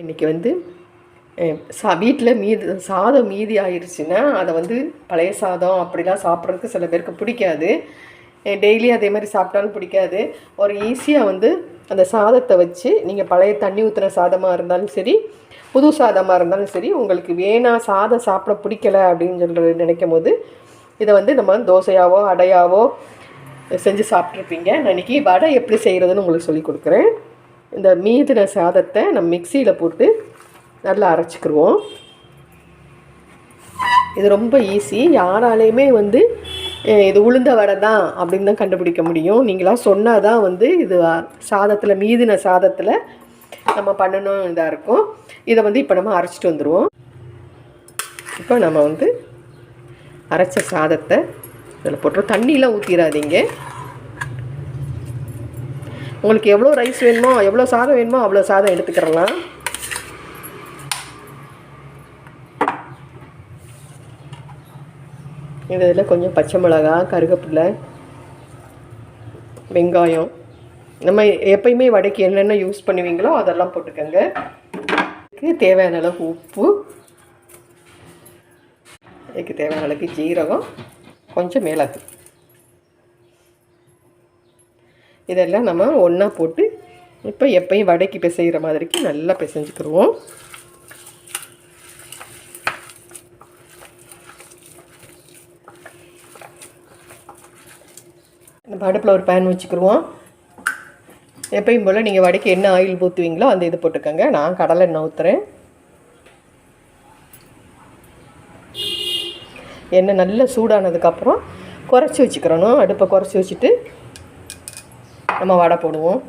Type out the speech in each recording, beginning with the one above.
இன்றைக்கி வந்து சா வீட்டில் மீதி சாதம் மீதி ஆயிடுச்சுன்னா அதை வந்து பழைய சாதம் அப்படிலாம் சாப்பிட்றதுக்கு சில பேருக்கு பிடிக்காது. டெய்லி அதே மாதிரி சாப்பிட்டாலும் பிடிக்காது. ஒரு ஈஸியாக வந்து அந்த சாதத்தை வச்சு நீங்கள் பழைய தண்ணி ஊற்றின சாதமாக இருந்தாலும் சரி புது சாதமாக இருந்தாலும் சரி உங்களுக்கு வேணாம் சாதம் சாப்பிட பிடிக்கல அப்படின்னு சொல்லி நினைக்கும் போது இதை வந்து நம்ம தோசையாவோ அடையாவோ செஞ்சு சாப்பிட்ருப்பீங்க நான் இன்றைக்கி வடை எப்படி செய்கிறதுன்னு உங்களுக்கு சொல்லி கொடுக்குறேன். இந்த மீதின சாதத்தை நம்ம மிக்சியில் போட்டு நல்லா அரைச்சிக்கிடுவோம் இது ரொம்ப ஈஸி. யாராலையுமே வந்து இது உளுந்த வடை தான் அப்படின்னு தான் கண்டுபிடிக்க முடியும். நீங்களாம் சொன்னால் தான் வந்து இது சாதத்தில் மீதின சாதத்தில் நம்ம பண்ணணும் இதாக இருக்கும். இதை வந்து இப்போ நம்ம அரைச்சிட்டு வந்துடுவோம் இப்போ நம்ம வந்து அரைச்ச சாதத்தை இதில் போட்டுருவோம். தண்ணியெலாம் ஊற்றிடாதீங்க உங்களுக்கு எவ்வளோ ரைஸ் வேணுமோ எவ்வளோ சாதம் வேணுமோ அவ்வளோ சாதம் எடுத்துக்கிறலாம். இதில் கொஞ்சம் பச்சை மிளகா கருகப்பில்லை வெங்காயம். நம்ம எப்பயுமே வடைக்கு என்னென்ன யூஸ் பண்ணுவீங்களோ அதெல்லாம் போட்டுக்கோங்க. தேவையான அளவுக்கு உப்பு. இதுக்கு தேவையான அளவுக்கு ஜீரகம். கொஞ்சம் மேலாக்கு இதெல்லாம் நம்ம ஒன்றா போட்டு இப்போ எப்பயும் வடைக்கு பிசைகிற மாதிரிக்கு நல்லா பிசைஞ்சுக்கிடுவோம் நம்ம அடுப்பில் ஒரு பேன் வச்சுக்கிருவோம். எப்பயும் போல் நீங்கள் வடைக்கு என்ன ஆயில் ஊற்றுவீங்களோ அந்த இது போட்டுக்கோங்க. நான் கடலை எண்ணெய் ஊற்றுறேன் எண்ணெய் நல்லா சூடானதுக்கப்புறம் குறைச்சி வச்சுக்கிறணும் அடுப்பை குறைச்சி வச்சுட்டு நம்ம வடை போடுவோம்.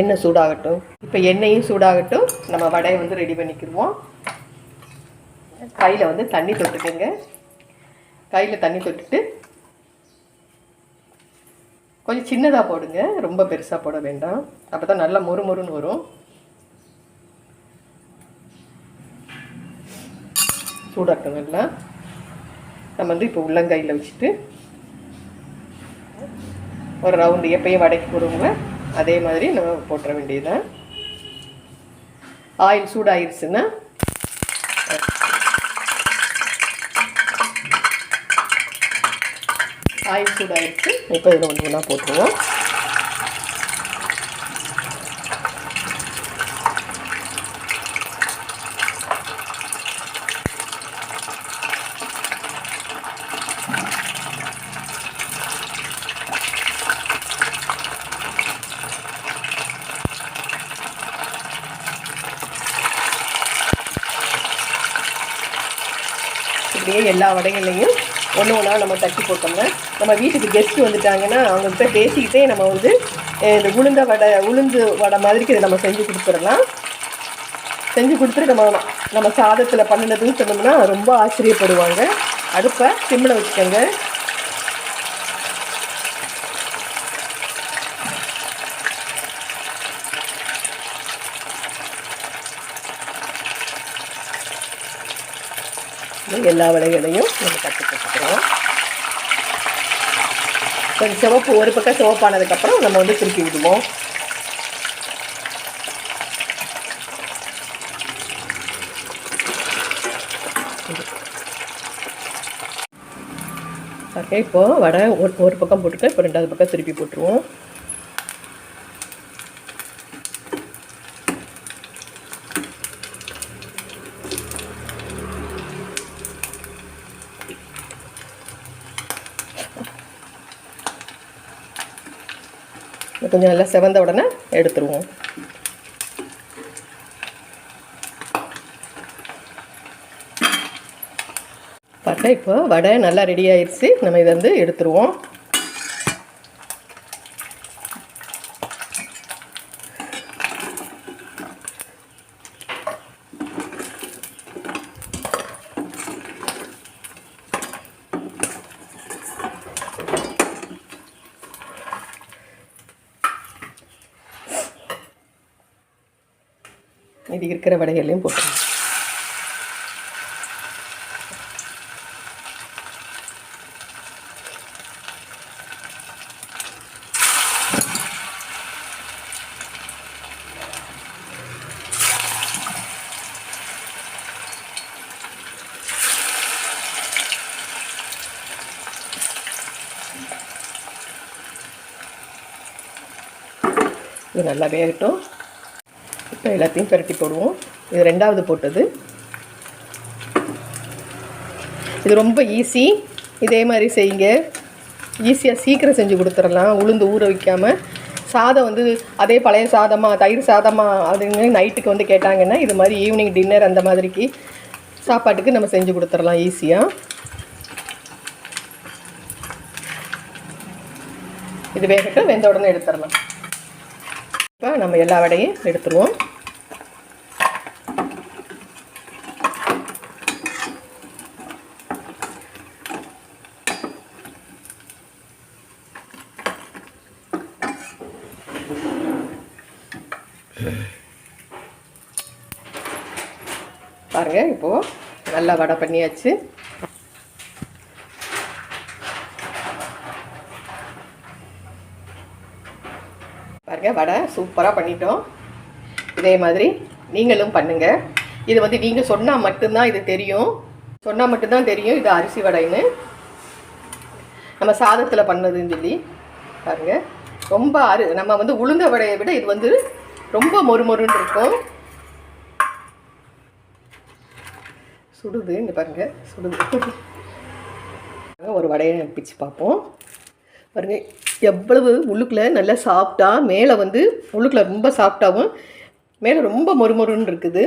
எண்ணெய் சூடாகட்டும். இப்போ எண்ணெயும் சூடாகட்டும். நம்ம வடையை வந்து ரெடி பண்ணிக்கிடுவோம் கையில் வந்து தண்ணி தொட்டுக்கோங்க. கையில் தண்ணி தொட்டுட்டு கொஞ்சம் சின்னதாக போடுங்க. ரொம்ப பெருசாக போட வேண்டாம். அப்போ தான் நல்லா மொறு மொறுன்னு வரும். சூடாட்டும் நல்லா நம்ம வந்து இப்போ உள்ளங்கையில் வச்சுட்டு ஒரு ரவுண்டு எப்பயும் வடைக்கு போடுவோங்க அதே மாதிரி நம்ம போட்டுற வேண்டியதுதான் ஆயில் சூடாயிருச்சுன்னா. ஆயில் சூடாயிருச்சு. இப்போ இதில் ஒன்று ஒன்றா போட்டுருவோம். அப்படியே எல்லா வடைகள்லையும் ஒன்று ஒன்றா நம்ம தட்டி போட்டோம்னா நம்ம வீட்டுக்கு கெஸ்ட்டு வந்துட்டாங்கன்னா அவங்கக்கிட்ட பேசிக்கிட்டே நம்ம வந்து இந்த உளுந்த வடை உளுந்து வடை மாதிரிக்கு இதை நம்ம செஞ்சு கொடுத்துடலாம். செஞ்சு கொடுத்துட்டு நம்ம நம்ம சாதத்தில் பண்ணினதுன்னு சொன்னோம்னா ரொம்ப ஆச்சரியப்படுவாங்க. அடுப்பை சிம்மில் வச்சுக்கோங்க. எல்லா வடைகளையும் நம்ம தட்டி போட்டுக்கிறோம். கொஞ்சம் சிவப்பு ஒரு பக்கம் சிவப்பானதுக்கப்புறம் நம்ம வந்து திருப்பி விடுவோம். ஓகே இப்போது வடை ஒரு ஒரு பக்கம் போட்டுட்டு இப்போ ரெண்டாவது பக்கம் திருப்பி போட்டுருவோம். இது கொஞ்சம் நல்லா செவந்த உடனே எடுத்துருவோம். பார்த்தா இப்போ வடை நல்லா ரெடி ஆயிடுச்சு நம்ம இதை வந்து எடுத்துருவோம். இது இருக்கிற வடைகள்லையும் போட்டு இது நல்லா வேகட்டும். இப்போ எல்லாத்தையும் பெரட்டி போடுவோம். இது ரெண்டாவது போட்டது. இது ரொம்ப ஈஸி இதே மாதிரி செய்யுங்க. ஈஸியாக சீக்கிரம் செஞ்சு கொடுத்துடலாம். உளுந்து ஊற வைக்காமல் சாதம் வந்து அதே பழைய சாதமாக தயிர் சாதமாக அதுங்க நைட்டுக்கு வந்து கேட்டாங்கன்னா இது மாதிரி ஈவினிங் டின்னர் அந்த மாதிரிக்கு சாப்பாட்டுக்கு நம்ம செஞ்சு கொடுத்துடலாம் ஈஸியாக இது வேகட்டும் வெந்த உடனே எடுத்துடலாம். இப்போ நம்ம எல்லா வடையும் எடுத்துருவோம். பாருங்க இப்போது நல்லா வடை பண்ணியாச்சு. பாருங்கள் வடை சூப்பராக பண்ணிட்டோம். இதே மாதிரி நீங்களும் பண்ணுங்கள் இது வந்து நீங்கள் சொன்னால் மட்டும்தான் இது தெரியும். சொன்னால் மட்டும்தான் தெரியும் இது அரிசி வடைன்னு. நம்ம சாதத்தில் பண்ணதுன்னு சொல்லி பாருங்க. ரொம்ப அரு நம்ம வந்து உளுந்த வடையை விட இது வந்து ரொம்ப மொறுமொருன்னு இருக்கும். சுடுது இங்கே பாருங்க சுடுது. ஒரு வடையை பிச்சு பார்ப்போம். பாருங்க எவ்வளவு உள்ளுக்குள்ளே நல்லா சாஃப்டா மேலே வந்து உள்ளுக்குள்ளே ரொம்ப சாஃப்டாகவும் மேலே ரொம்ப மொறுமொறுன்னு இருக்குது.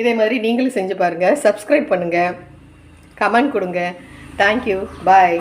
இதே மாதிரி நீங்களும் செஞ்சு பாருங்கள் சப்ஸ்கிரைப் பண்ணுங்கள் கமெண்ட் கொடுங்க. Thank you bye